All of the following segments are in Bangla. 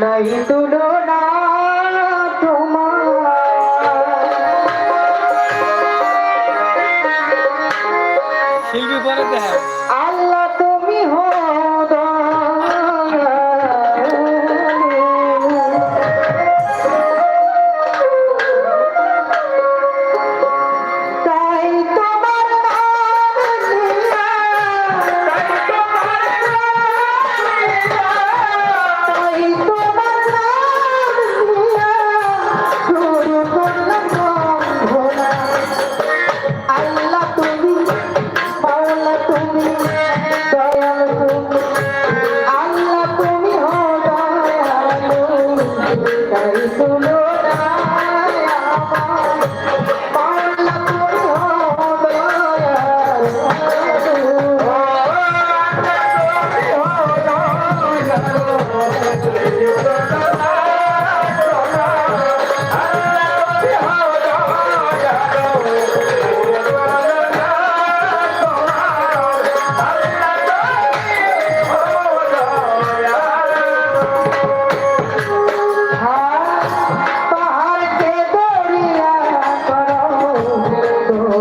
নাই তুলনা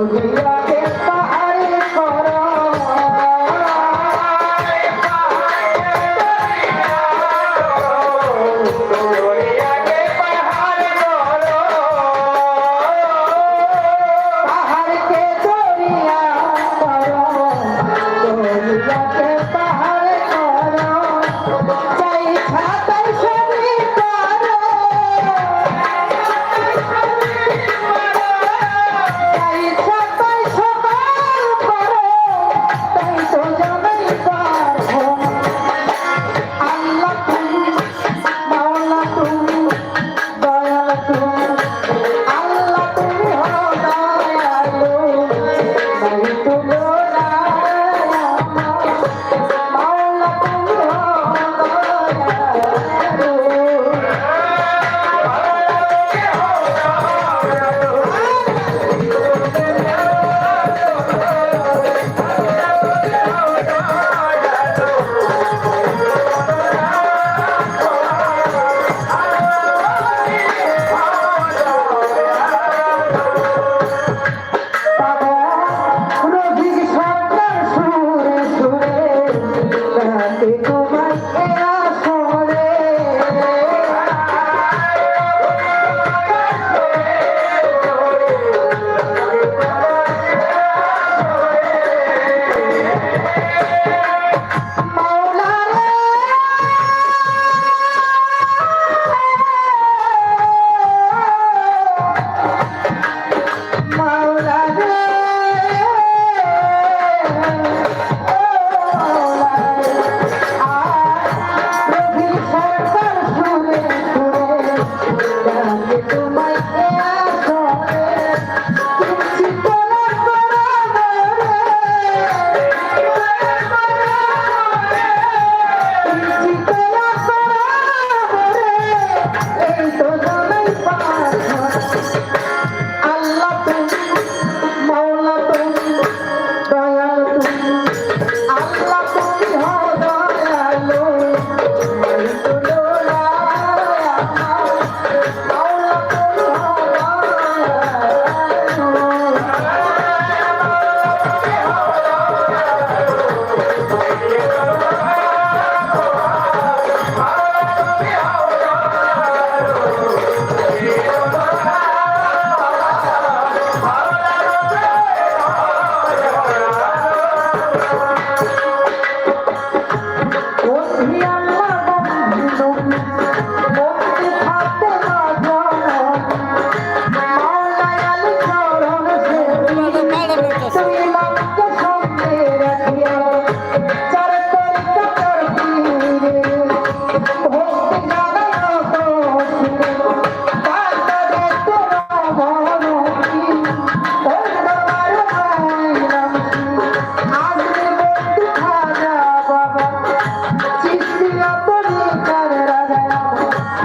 Hallelujah.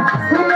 সিলের বন্ধু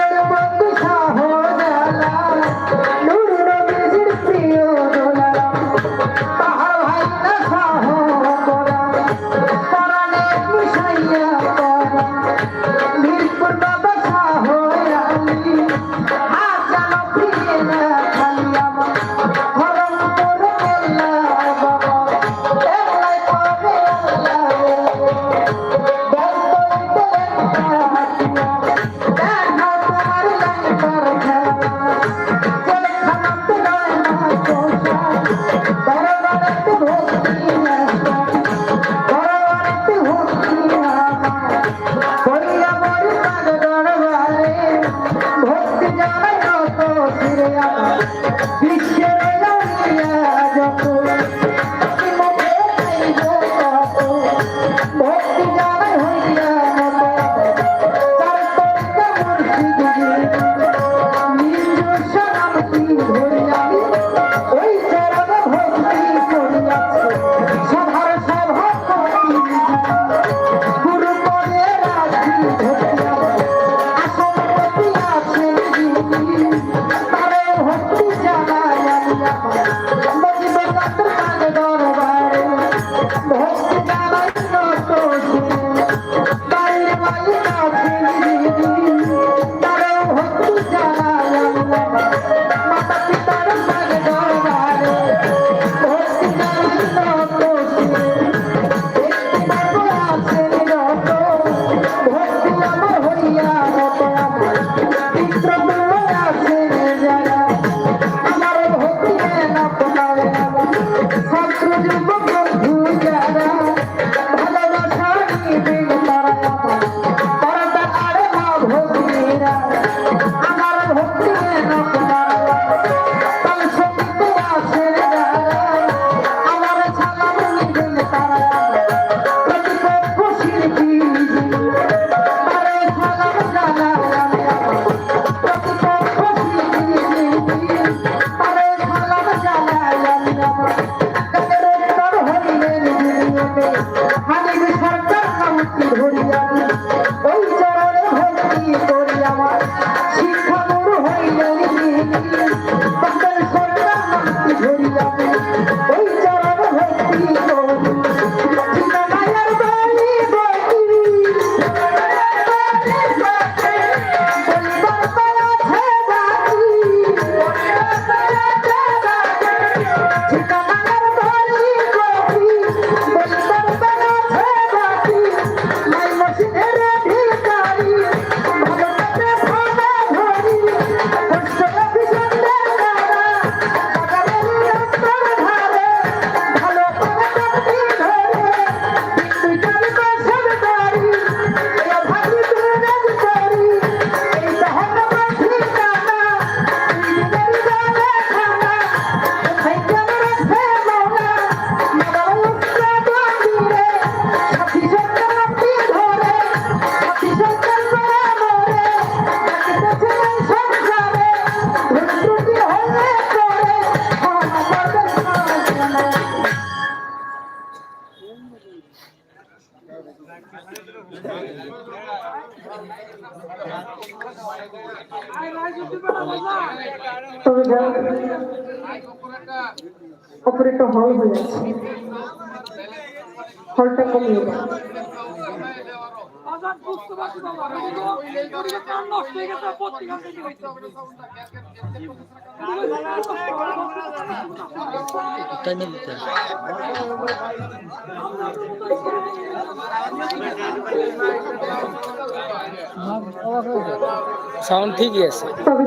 সাউন্ড ঠিকই আছে। তবে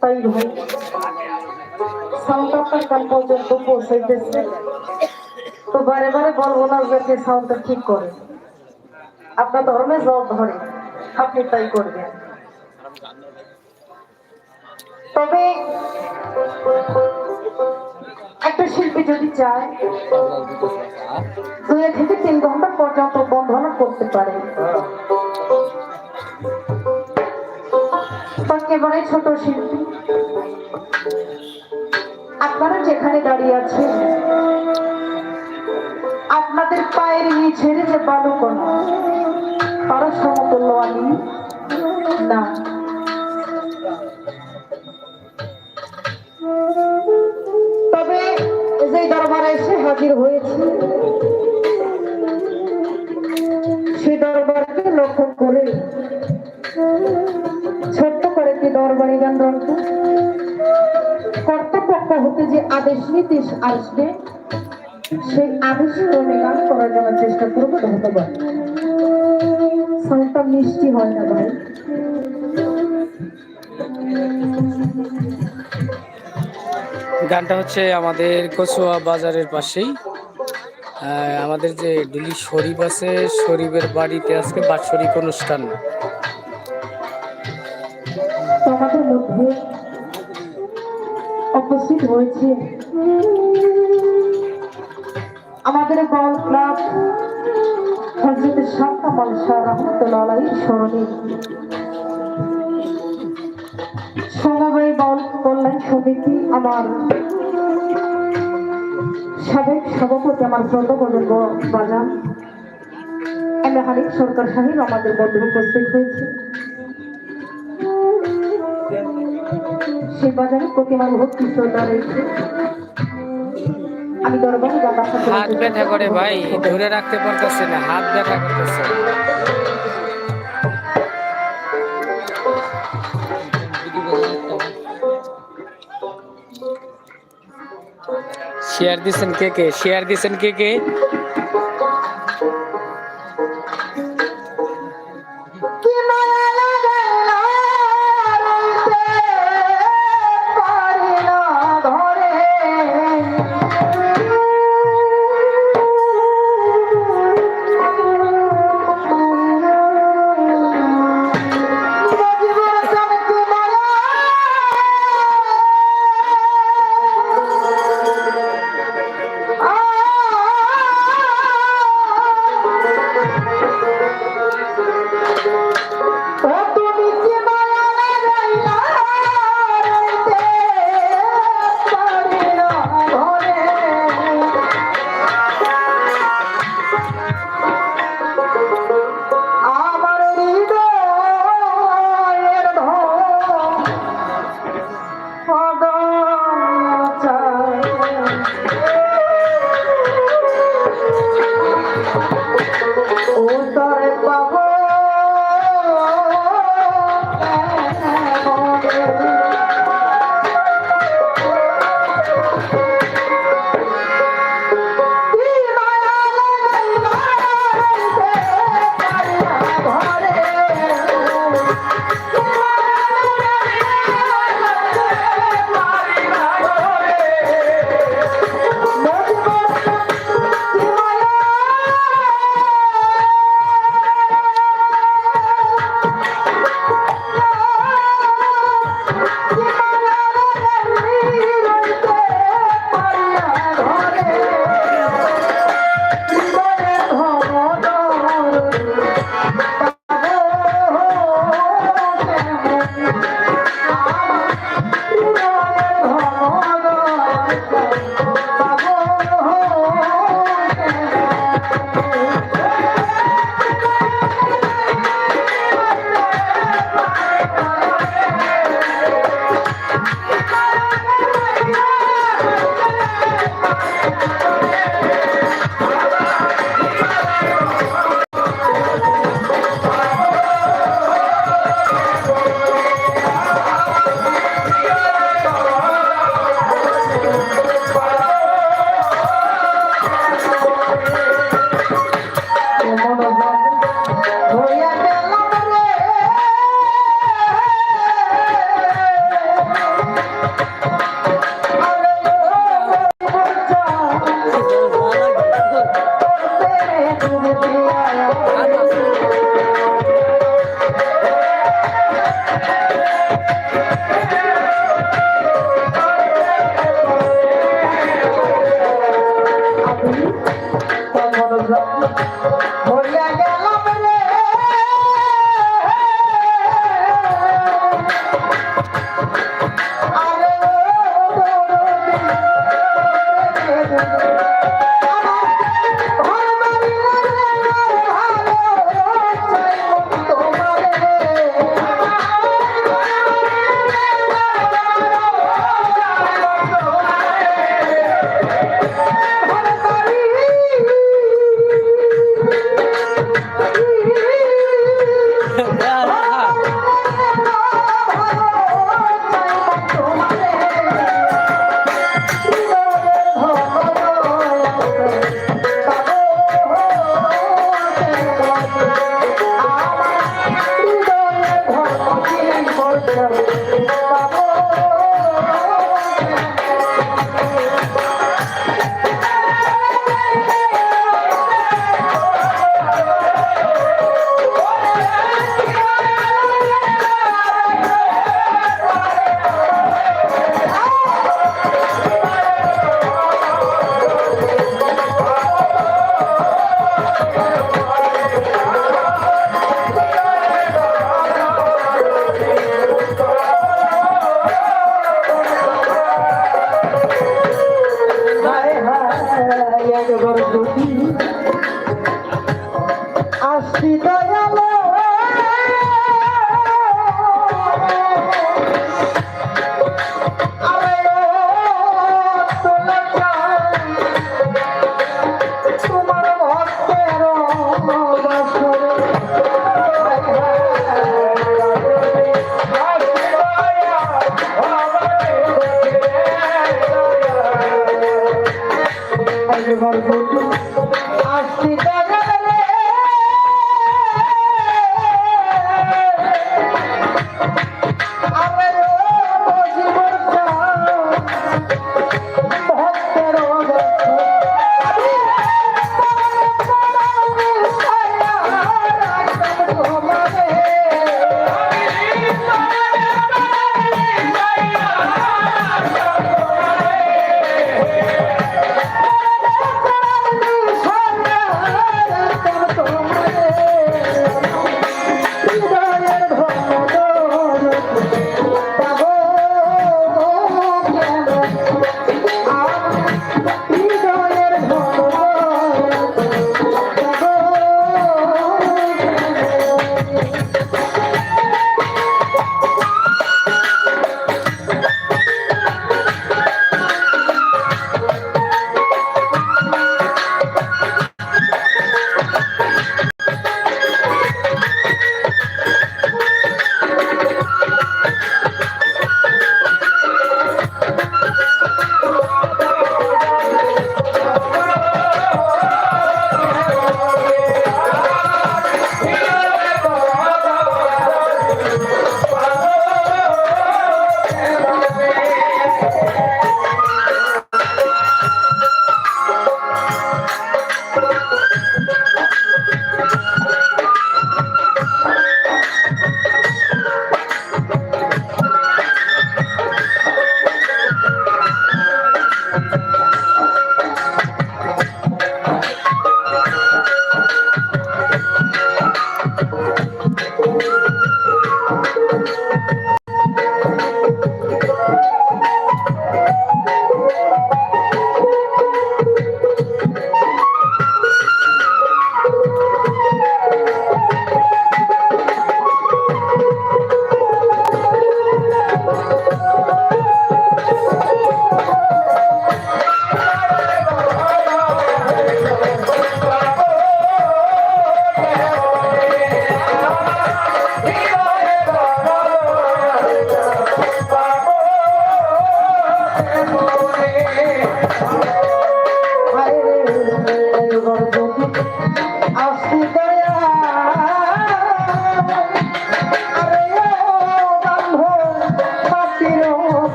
তাই পর্যন্ত পৌঁছাইতেছে তো বারে বারে বলব না সাউন্ডটা ঠিক করে আপনার ধর্মে ধরে, আপনি তাই করবেন। তবে একটা শিল্পী যদি চায়, দুই থেকে তিন ঘণ্টা পর্যন্ত বন্ধনা করতে পারে। ছোট শিল্পী। আপনারা যেখানে দাঁড়িয়ে আছে আপনাদের পায়ের নিচের যে বালুকণা, তারা সমতুল্য আমি না। কর্তৃপক্ষ যে আদেশ নির্দেশ আসবে সেই আদেশ গান করার জন্য চেষ্টা করব ধন্যবাদ। সাউন্ডটা মিষ্টি হয় না ভাই? গানটা হচ্ছে আমাদের কচুয়া বাজারের পাশেই। আমাদের যে ডুলি শরীফ আছে শরীফের বাড়িতে আজকে বাৎসরিক অনুষ্ঠান। আমাদের মধ্যে উপস্থিত হয়েছে। আমাদের বল ক্লাব হজরত সাতটা শাহ রহমতুল্লাহ স্মরণে। সমবায় বল কল্যাণ সমিতি আমার সাবেক সভাপতি, আমার প্রজন্ম বাজান, এম এ হানিফ সরকার সাহেব আমাদের মধ্যে উপস্থিত হয়েছে। সেই বাজারের প্রতি আমার ভক্তি শ্রদ্ধা রয়েছে। আমি দরবারে হাত ব্যথা করে ভাই, ধরে রাখতে পারতেছে না, হাত ব্যথা করতেছে। শেয়ার দিছেন কে কে? শেয়ার দিছেন কে কি? একবার তোমাদের